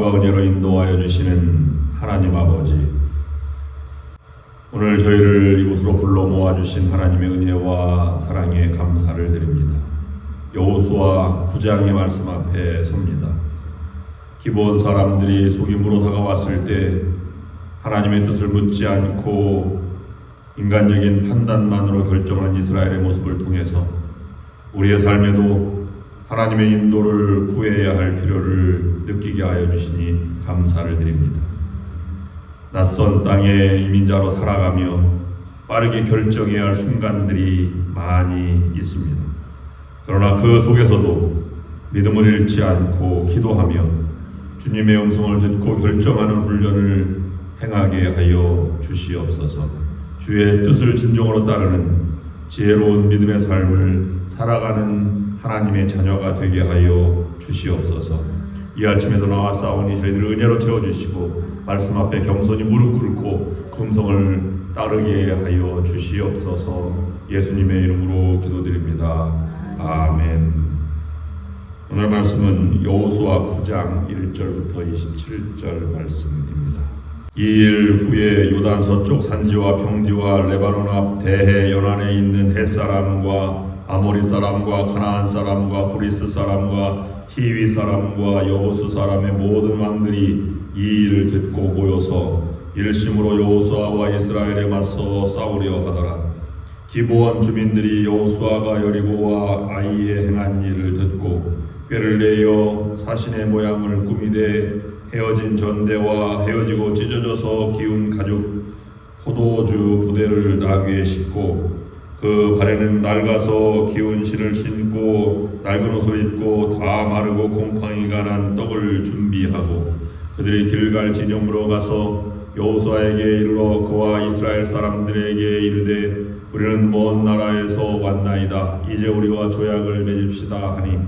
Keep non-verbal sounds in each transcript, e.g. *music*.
사랑과 은혜로 인도하여 주시는 하나님 아버지 오늘 저희를 이곳으로 불러 모아 주신 하나님의 은혜와 사랑에 감사를 드립니다. 여호수아 9장의 말씀 앞에 섭니다. 기본 사람들이 속임으로 다가왔을 때 하나님의 뜻을 묻지 않고 인간적인 판단만으로 결정한 이스라엘의 모습을 통해서 우리의 삶에도 하나님의 인도를 구해야 할 필요를 느끼게 하여 주시니 감사를 드립니다. 낯선 땅에 이민자로 살아가며 빠르게 결정해야 할 순간들이 많이 있습니다. 그러나 그 속에서도 믿음을 잃지 않고 기도하며 주님의 음성을 듣고 결정하는 훈련을 행하게 하여 주시옵소서. 주의 뜻을 진정으로 따르는 지혜로운 믿음의 삶을 살아가는 하나님의 자녀가 되게 하여 주시옵소서. 이 아침에도 나와 싸우니 저희들 은혜로 채워주시고 말씀 앞에 겸손히 무릎 꿇고 금성을 따르게 하여 주시옵소서. 예수님의 이름으로 기도드립니다. 아멘. 오늘 말씀은 여호수아 9장 1절부터 27절 말씀입니다. 이 일 후에 요단 서쪽 산지와 평지와 레바논 앞 대해 연안에 있는 헷 사람과 아모리 사람과 가나안 사람과 브리스 사람과 히위 사람과 여호수 사람의 모든 왕들이 이 일을 듣고 모여서 일심으로 여호수아와 이스라엘에 맞서 싸우려 하더라. 기브온 주민들이 여호수아가 여리고와 아이에 행한 일을 듣고 꾀를 내어 사신의 모양을 꾸미되 헤어진 전대와 헤어지고 찢어져서 기운 가죽 포도주 부대를 나귀에 싣고 그 발에는 낡아서 기운 실을 신고 낡은 옷을 입고 다 마르고 곰팡이가 난 떡을 준비하고 그들이 길갈 진영으로 가서 여호수아에게 이르러 그와 이스라엘 사람들에게 이르되 우리는 먼 나라에서 왔나이다. 이제 우리와 조약을 맺읍시다 하니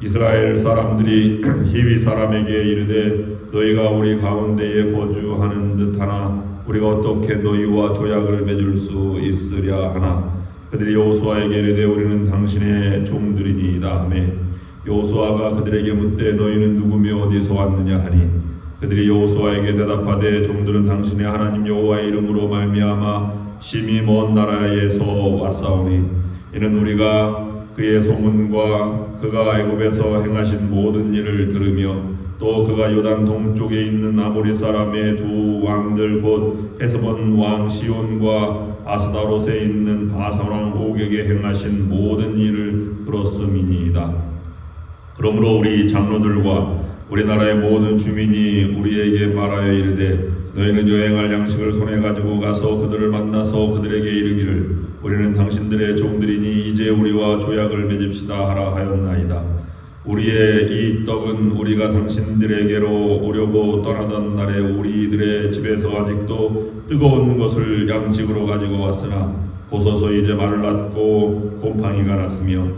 이스라엘 사람들이 *clears throat* 히위 사람에게 이르되 너희가 우리 가운데에 거주하는 듯하나 우리가 어떻게 너희와 조약을 맺을 수 있으랴 하나 그들이 여호수아에게 이르되 우리는 당신의 종들이니이다 하매 여호수아가 그들에게 묻되 너희는 누구며 어디서 왔느냐 하니 그들이 여호수아에게 대답하되 종들은 당신의 하나님 여호와의 이름으로 말미암아 심히 먼 나라에서 왔사오니 이는 우리가 그의 소문과 그가 애굽에서 행하신 모든 일을 들으며 또 그가 요단 동쪽에 있는 아모리 사람의 두 왕들 곧 헤스본 왕 시온과 아스다롯에 있는 바산 왕 오격에 행하신 모든 일을 들었음이니이다. 그러므로 우리 장로들과 우리나라의 모든 주민이 우리에게 말하여 이르되 너희는 여행할 양식을 손에 가지고 가서 그들을 만나서 그들에게 이르기를 우리는 당신들의 종들이니 이제 우리와 조약을 맺읍시다 하라 하였나이다. 우리의 이 떡은 우리가 당신들에게로 오려고 떠나던 날에 우리들의 집에서 아직도 뜨거운 것을 양식으로 가지고 왔으나 보소서 이제 말랐고 곰팡이가 났으며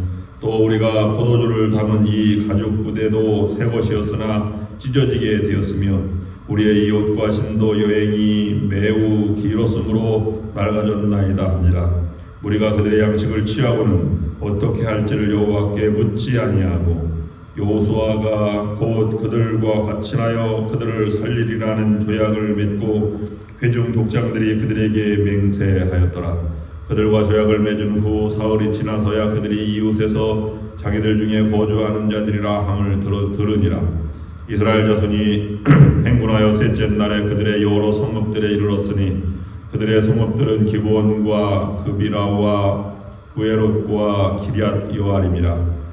또 우리가 포도주를 담은 이 가죽 부대도 새 것이었으나 찢어지게 되었으며 우리의 이 옷과 신도 여행이 매우 길었으므로 낡아졌나이다 한지라. 우리가 그들의 양식을 취하고는 어떻게 할지를 여호와께 묻지 아니하고 여호수아가 곧 그들과 화친하여 그들을 살리리라는 조약을 맺고 회중 족장들이 그들에게 맹세하였더라. 그들과 조약을 맺은 후 사흘이 지나서야 그들이 이웃에서 자기들 중에 거주하는 자들이라 함을 들어, 들으니라. 이스라엘 자손이 *clears throat* 행군하여 셋째 날에 그들의 여러 성읍들에 이르렀으니 그들의 성읍들은 기브온과 그비라와 구에롯과 기리앗 여아림이라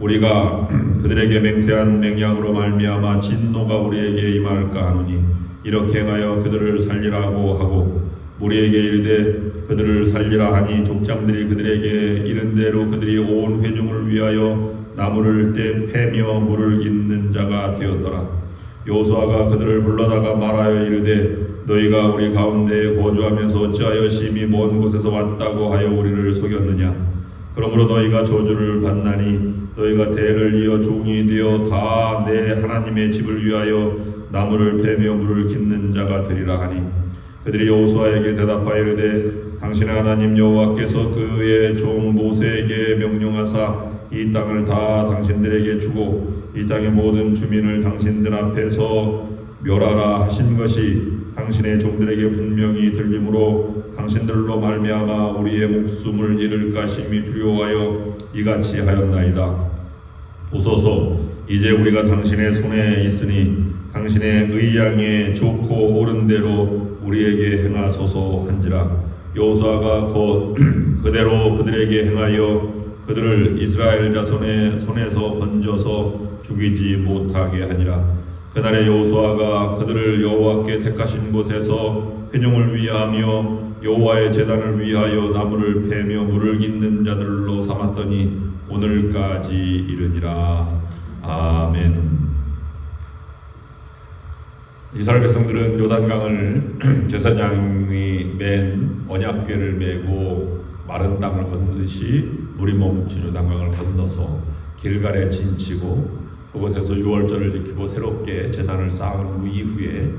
우리가 그들에게 맹세한 맹약으로 말미암아 진노가 우리에게 임할까 하노니 이렇게 행하여 그들을 살리라고 하고 우리에게 이르되 그들을 살리라 하니 족장들이 그들에게 이른 대로 그들이 온 회중을 위하여 나무를 떼 패며 물을 잇는 자가 되었더라. 여호수아가 그들을 불러다가 말하여 이르되 너희가 우리 가운데 거주하면서 어찌하여 심히 먼 곳에서 왔다고 하여 우리를 속였느냐? 그러므로 너희가 저주를 받나니 너희가 대를 이어 종이 되어 다 내 하나님의 집을 위하여 나무를 베며 물을 깃는 자가 되리라 하니 그들이 여호수아에게 대답하여 이르되 당신의 하나님 여호와께서 그의 종 모세에게 명령하사 이 땅을 다 당신들에게 주고 이 땅의 모든 주민을 당신들 앞에서 멸하라 하신 것이 당신의 종들에게 분명히 들림으로 당신들로 말미암아 우리의 목숨을 잃을까 심히 두려워하여 이같이 하였나이다. 보소서 이제 우리가 당신의 손에 있으니 당신의 의양에 좋고 옳은 대로 우리에게 행하소서 한지라 여호수아가 곧 *clears throat* 그대로 그들에게 행하여 그들을 이스라엘 자손의 손에서 건져서 죽이지 못하게 하니라 그날에 여호수아가 그들을 여호와께 택하신 곳에서 회중을 위하며 여호와의 제단을 위하여 나무를 베며 물을 깃는 자들로 삼았더니 오늘까지 이르니라 아멘. 이스라엘 백성들은 요단강을 *clears throat* 제사장이 맨 언약궤를 메고 마른 땅을 건너듯이 물이 멈춘 요단강을 건너서 길갈에 진치고 그곳에서 유월절을 지키고 새롭게 제단을 쌓은 후 이후에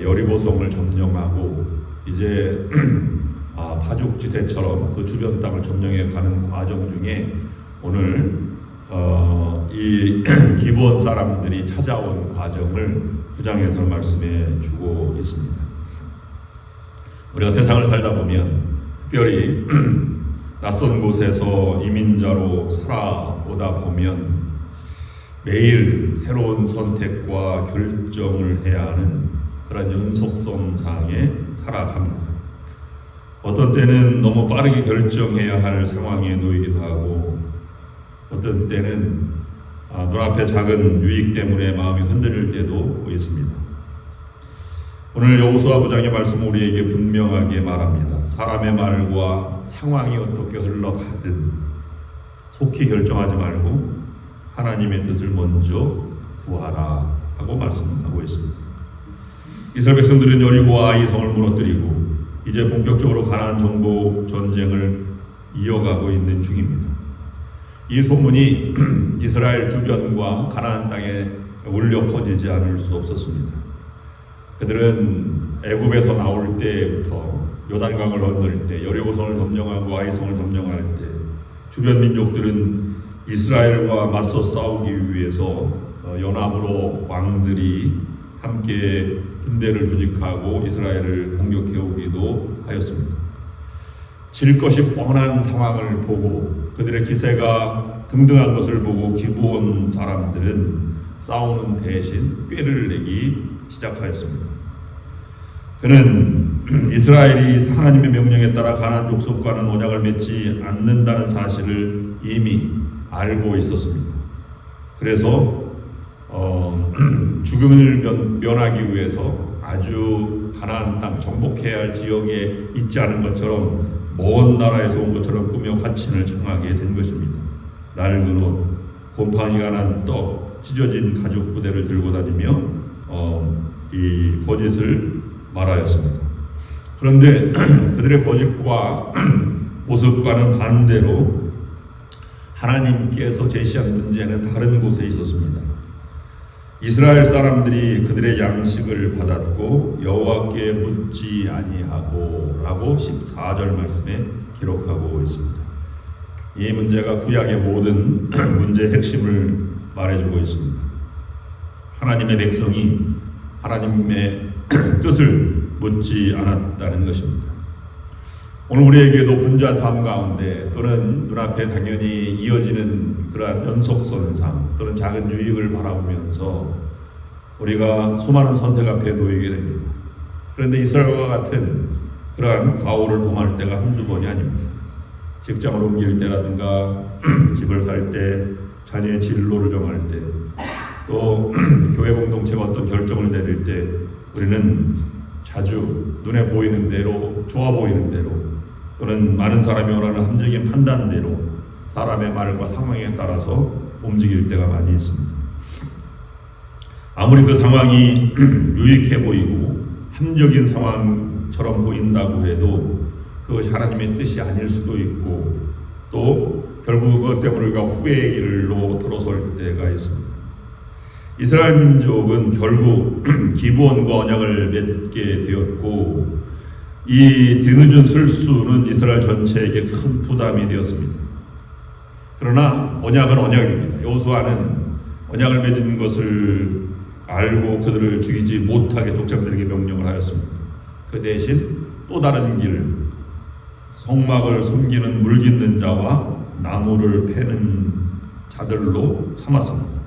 여리고성을 점령하고 이제 *clears throat* 아, 파죽지세처럼 그 주변 땅을 점령해 가는 과정 중에 오늘 어, 이 *clears throat* 기부원 사람들이 찾아온 과정을 구장에서 말씀해 주고 있습니다. 우리가 세상을 살다 보면 특별히 *clears throat* 낯선 곳에서 이민자로 살아오다 보면 매일 새로운 선택과 결정을 해야 하는 그런 연속성상에 살아갑니다. 어떤 때는 너무 빠르게 결정해야 할 상황에 놓이기도 하고 어떤 때는 아, 눈앞에 작은 유익 때문에 마음이 흔들릴 때도 있습니다. 오늘 여호수아 부장의 말씀 우리에게 분명하게 말합니다. 사람의 말과 상황이 어떻게 흘러가든 속히 결정하지 말고 하나님의 뜻을 먼저 구하라 하고 말씀하고 있습니다. 이스라엘 백성들은 여리고와 이성을 무너뜨리고 이제 본격적으로 가나안 정복 전쟁을 이어가고 있는 중입니다. 이 소문이 *clears throat* 이스라엘 주변과 가나안 땅에 울려 퍼지지 않을 수 없었습니다. 그들은 애굽에서 나올 때부터 요단강을 건널 때, 여리고성을 점령하고 아이성을 점령할 때 주변 민족들은 이스라엘과 맞서 싸우기 위해서 어, 연합으로 왕들이 함께 군대를 조직하고 이스라엘을 공격해 오기도 하였습니다. 질 것이 뻔한 상황을 보고 그들의 기세가 등등한 것을 보고 기부온 사람들은 싸우는 대신 꾀를 내기 시작하였습니다. 그는 *clears throat* 이스라엘이 하나님의 명령에 따라 가나안 족속과는 언약을 맺지 않는다는 사실을 이미 알고 있었습니다. 그래서 어, *clears throat* 죽음을 면, 면하기 위해서 아주 가나안 땅 정복해야 할 지역에 있지 않은 것처럼 먼 나라에서 온 것처럼 꾸며 화친을 청하게 된 것입니다. 낡은 옷, 곰팡이가 난 떡, 찢어진 가죽 부대를 들고 다니며 어, 이 거짓을 말하였습니다. 그런데 *clears throat* 그들의 거짓과 *clears throat* 모습과는 반대로 하나님께서 제시한 문제는 다른 곳에 있었습니다. 이스라엘 사람들이 그들의 양식을 받았고 여호와께 묻지 아니하고라고 14절 말씀에 기록하고 있습니다. 이 문제가 구약의 모든 *clears throat* 문제의 핵심을 말해주고 있습니다. 하나님의 백성이 하나님의 *clears throat* 뜻을 묻지 않았다는 것입니다. 오늘 우리에게도 분주한 삶 가운데 또는 눈앞에 당연히 이어지는 그러한 연속선상 또는 작은 유익을 바라보면서 우리가 수많은 선택 앞에 놓이게 됩니다. 그런데 이스라엘과 같은 그러한 과오를 범할 때가 한두 번이 아닙니다. 직장을 옮길 때라든가 *clears throat* 집을 살 때, 자녀의 진로를 정할 때, 또 *clears throat* 교회 공동체가 어떤 결정을 내릴 때 우리는 자주 눈에 보이는 대로 좋아 보이는 대로 또는 많은 사람이 원하는 합리적인 판단대로 사람의 말과 상황에 따라서 움직일 때가 많이 있습니다. 아무리 그 상황이 *clears throat* 유익해 보이고 함적인 상황처럼 보인다고 해도 그것이 하나님의 뜻이 아닐 수도 있고 또 결국 그것 때문에 우리가 후회의 길로 들어설 때가 있습니다. 이스라엘 민족은 결국 *clears throat* 기부원과 언약을 맺게 되었고 이 뒤늦은 실수는 이스라엘 전체에게 큰 부담이 되었습니다. 그러나 언약은 언약입니다. 여호수아는 언약을 맺은 것을 알고 그들을 죽이지 못하게 족장들에게 명령을 하였습니다. 그 대신 또 다른 길, 성막을 섬기는 물깃는 자와 나무를 패는 자들로 삼았습니다.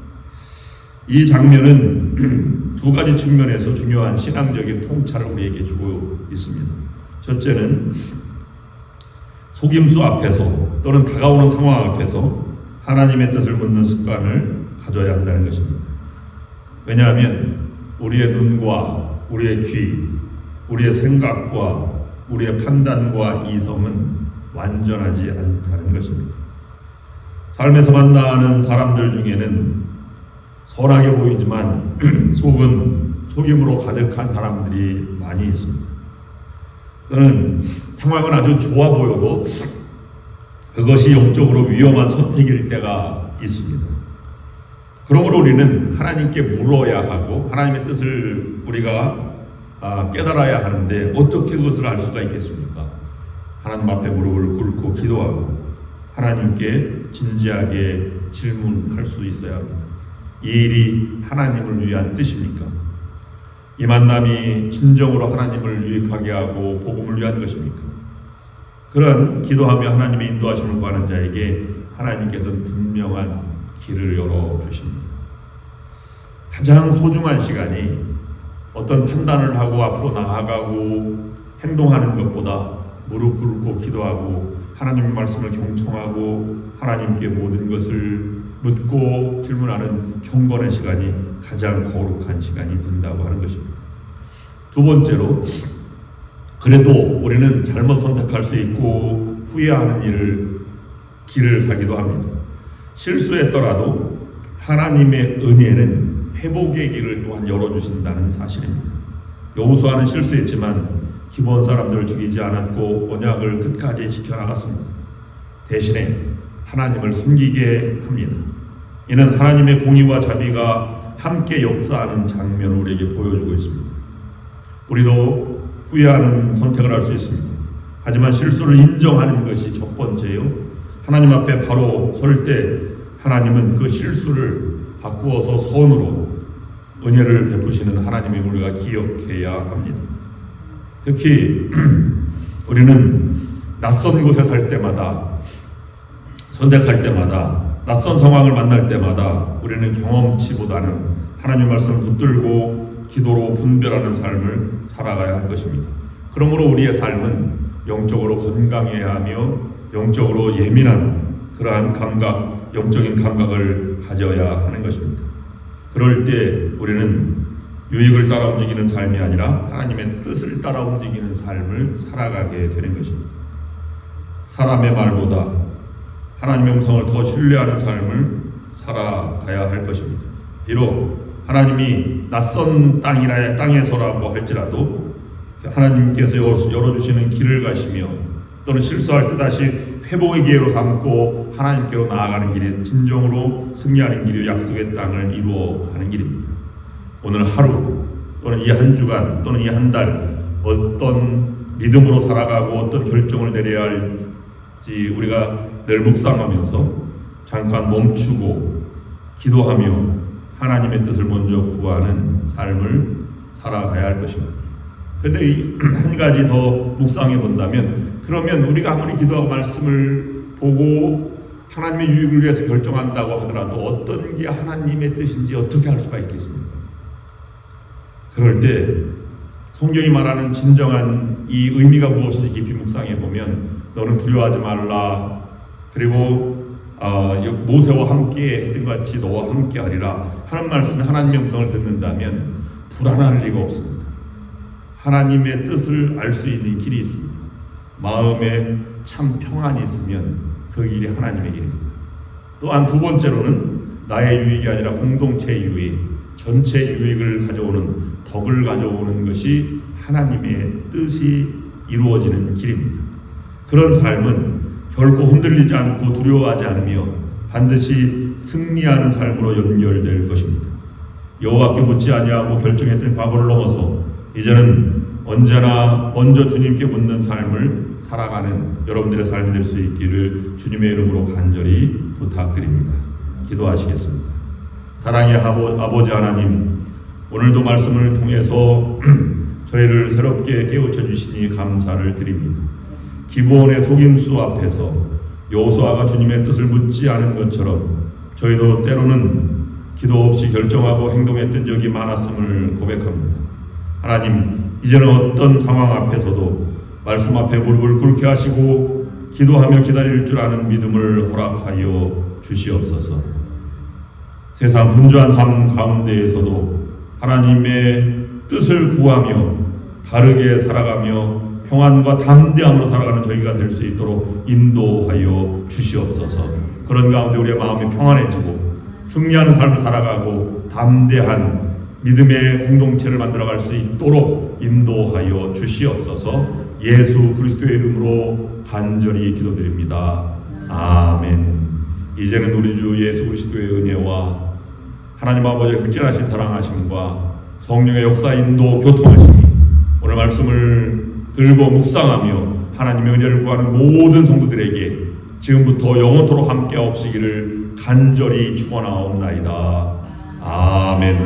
이 장면은 *clears throat* 두 가지 측면에서 중요한 신앙적인 통찰을 우리에게 주고 있습니다. 첫째는 속임수 앞에서 또는 다가오는 상황 앞에서 하나님의 뜻을 묻는 습관을 가져야 한다는 것입니다. 왜냐하면 우리의 눈과 우리의 귀, 우리의 생각과 우리의 판단과 이성은 완전하지 않다는 것입니다. 삶에서 만나는 사람들 중에는 선하게 보이지만 *clears throat* 속은 속임으로 가득한 사람들이 많이 있습니다. 또는 상황은 아주 좋아 보여도 그것이 영적으로 위험한 선택일 때가 있습니다. 그러므로 우리는 하나님께 물어야 하고 하나님의 뜻을 우리가 아, 깨달아야 하는데 어떻게 그것을 알 수가 있겠습니까? 하나님 앞에 무릎을 꿇고 기도하고 하나님께 진지하게 질문할 수 있어야 합니다. 이 일이 하나님을 위한 뜻입니까? 이 만남이 진정으로 하나님을 유익하게 하고 복음을 위한 것입니까? 그런 기도하며 하나님의 인도하심을 구하는 자에게 하나님께서는 분명한 길을 열어 주십니다. 가장 소중한 시간이 어떤 판단을 하고 앞으로 나아가고 행동하는 것보다 무릎 꿇고 기도하고 하나님의 말씀을 경청하고 하나님께 모든 것을 묻고 질문하는 경건의 시간이 가장 거룩한 시간이 된다고 하는 것입니다. 두 번째로 그래도 우리는 잘못 선택할 수 있고 후회하는 일을 길을 가기도 합니다. 실수했더라도 하나님의 은혜는 회복의 길을 또한 열어주신다는 사실입니다. 여호수아는 실수했지만 기본 사람들을 죽이지 않았고 언약을 끝까지 지켜나갔습니다. 대신에 하나님을 섬기게 합니다. 이는 하나님의 공의와 자비가 함께 역사하는 장면을 우리에게 보여주고 있습니다. 우리도 후회하는 선택을 할 수 있습니다. 하지만 실수를 인정하는 것이 첫 번째요. 하나님 앞에 바로 설 때 하나님은 그 실수를 바꾸어서 선으로 은혜를 베푸시는 하나님의 우리가 기억해야 합니다. 특히 *clears throat* 우리는 낯선 곳에 살 때마다 선택할 때마다 낯선 상황을 만날 때마다 우리는 경험치보다는 하나님 말씀을 붙들고 기도로 분별하는 삶을 살아가야 할 것입니다. 그러므로 우리의 삶은 영적으로 건강해야 하며 영적으로 예민한 그러한 감각, 영적인 감각을 가져야 하는 것입니다. 그럴 때 우리는 유익을 따라 움직이는 삶이 아니라 하나님의 뜻을 따라 움직이는 삶을 살아가게 되는 것입니다. 사람의 말보다 하나님의 음성을 더 신뢰하는 삶을 살아가야 할 것입니다. 비록 하나님이 낯선 땅이라 땅에서라고 할지라도 하나님께서 열어주시는 길을 가시며 또는 실수할 때 다시 회복의 기회로 삼고 하나님께로 나아가는 길이 진정으로 승리하는 길이 약속의 땅을 이루어가는 길입니다. 오늘 하루 또는 이 한 주간 또는 이 한 달 어떤 믿음으로 살아가고 어떤 결정을 내려야 할지 우리가 늘 묵상하면서 잠깐 멈추고 기도하며 하나님의 뜻을 먼저 구하는 삶을 살아가야 할 것입니다. 그런데 *clears throat* 한 가지 더 묵상해 본다면 그러면 우리가 아무리 기도하고 말씀을 보고 하나님의 유익을 위해서 결정한다고 하더라도 어떤 게 하나님의 뜻인지 어떻게 할 수가 있겠습니까? 그럴 때 성경이 말하는 진정한 이 의미가 무엇인지 깊이 묵상해 보면 너는 두려워하지 말라 그리고 어, 모세와 함께 했던 것 같이 너와 함께 하리라 하는 말씀에 하나님의 음성을 듣는다면 불안할 리가 없습니다. 하나님의 뜻을 알 수 있는 길이 있습니다. 마음에 참 평안이 있으면 그 길이 하나님의 길입니다. 또한 두 번째로는 나의 유익이 아니라 공동체의 유익, 전체 유익을 가져오는 덕을 가져오는 것이 하나님의 뜻이 이루어지는 길입니다. 그런 삶은 결코 흔들리지 않고 두려워하지 않으며 반드시 승리하는 삶으로 연결될 것입니다. 여호와께 묻지 아니하고 결정했던 과거를 넘어서 이제는 언제나 먼저 주님께 묻는 삶을 살아가는 여러분들의 삶이 될 수 있기를 주님의 이름으로 간절히 부탁드립니다. 기도하시겠습니다. 사랑의 아버, 아버지 하나님, 오늘도 말씀을 통해서 *clears throat* 저희를 새롭게 깨우쳐 주시니 감사를 드립니다. 기부원의 속임수 앞에서 여호수아가 주님의 뜻을 묻지 않은 것처럼 저희도 때로는 기도 없이 결정하고 행동했던 적이 많았음을 고백합니다. 하나님, 이제는 어떤 상황 앞에서도 말씀 앞에 무릎을 꿇게 하시고 기도하며 기다릴 줄 아는 믿음을 허락하여 주시옵소서. 세상 분주한 삶 가운데에서도 하나님의 뜻을 구하며 바르게 살아가며 평안과 담대함으로 살아가는 저희가 될 수 있도록 인도하여 주시옵소서. 그런 가운데 우리의 마음이 평안해지고 승리하는 삶을 살아가고 담대한 믿음의 공동체를 만들어갈 수 있도록 인도하여 주시옵소서. 예수 그리스도의 이름으로 간절히 기도드립니다. 아멘. 이제는 우리 주 예수 그리스도의 은혜와 하나님 아버지의 극진하신 사랑하심과 성령의 역사 인도 교통하심이 오늘 말씀을 들고 묵상하며 하나님의 은혜를 구하는 모든 성도들에게 지금부터 영원토록 함께 없시기를 간절히 축원하옵나이다. 아멘.